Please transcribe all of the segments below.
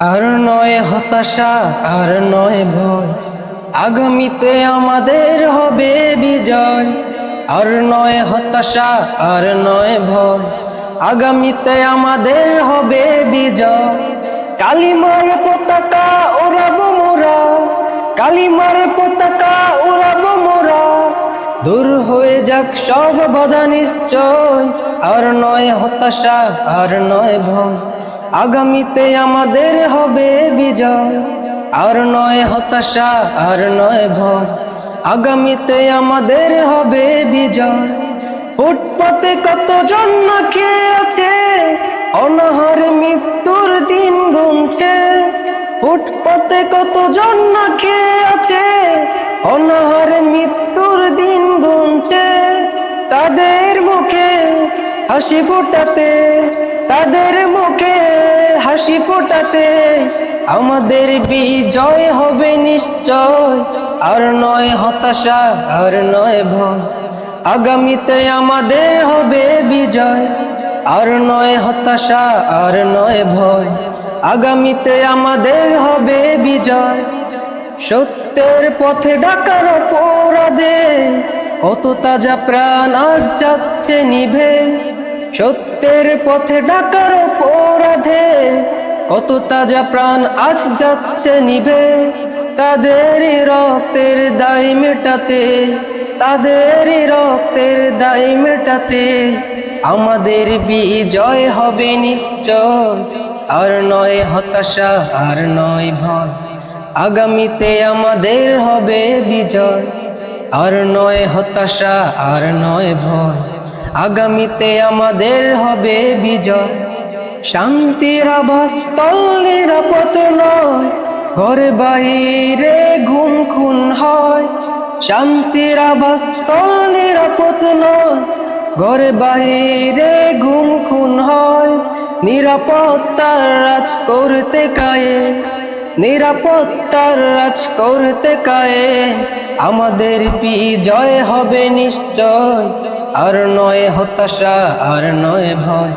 আর নয় হতাশা, আর নয় ভয়। আগামীতে আমাদের হবে বিজয়। আর নয় হতাশা, আর নয় ভয়। আগামীতে আমাদের হবে বিজয়। কালিমার পতাকা ওড়াবো মোরা। কালিমার পতাকা ওড়াবো মোরা। দূর হয়ে যাক সব বাধা নিশ্চয়। আর নয় হতাশা, আর নয় ভয়। আগামীতে আমাদের হবে বিজয়। আর নয় হতাশা, আর নয় ভয়। আগামীতে আমাদের হবে বিজয়। ফুটপাতে কত জন্ম খেয়ে আছে? অনাহার মৃত্যুর দিন গুনছে। ফুটপাতে কত জন্ম খেয়ে আছে? অনাহার মৃত্যুর দিন গুনছে। তাদের মুখে হাসি ফোটাতে ফোটাতে আমাদের বিজয় হবে নিশ্চয়। আর নয় হতাশা, আর নয় ভয়। আগামীতে আমাদের হবে বিজয়। আর নয় হতাশা, আর নয় ভয়। আগামীতে আমাদের হবে বিজয়। সত্যের পথে ডাকার অপরাধে কত তাজা প্রাণ আজ যাচ্ছে নিভে। সত্যের পথে ডাকার অপরাধে কত তাজা প্রাণ আজ যাচ্ছে নিবে। তাদের রক্তের দায় মেটাতে, তাদের রক্তের দায় মেটাতে আমাদের বিজয় হবে নিশ্চয়। আর নয় হতাশা, আর নয় ভয়, আগামীতে আমাদের হবে বিজয়। আর নয় হতাশা, আর নয় ভয়, আগামীতে আমাদের হবে বিজয়। শান্তির আবাস তল নিরাপদ নয় ঘরে বাইরে ঘুম খুন হয়। শান্তির আবাস তল নিরাপদ নয় ঘরে বাইরে ঘুম খুন হয়। নিরাপত্তার রাজ করতে কায়ে। নিরাপত্তার রাজ করতে কায়ে। আমাদের বিজয় হবে নিশ্চয়। আর নয় হতাশা, আর নয় ভয়।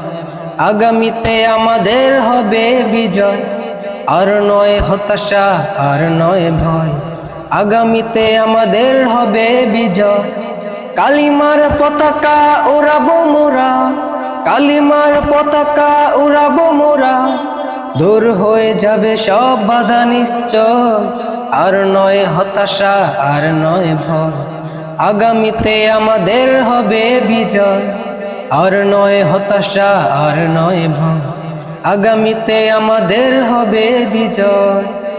আগামীতে আমাদের হবে বিজয়। আর নয় হতাশা, আর নয় ভয়। আগামীতে আমাদের হবে বিজয়। কালিমার পতাকা ওড়াবো মোরা। কালিমার পতাকা উড়াবো মোরা। দূর হয়ে যাবে সব বাধা নিশ্চয়। আর নয় হতাশা, আর নয় ভয়। আগামীতে আমাদের হবে বিজয়। আর নয় হতাশা আর নয় ভয়। আগামীতে আমাদের হবে বিজয়।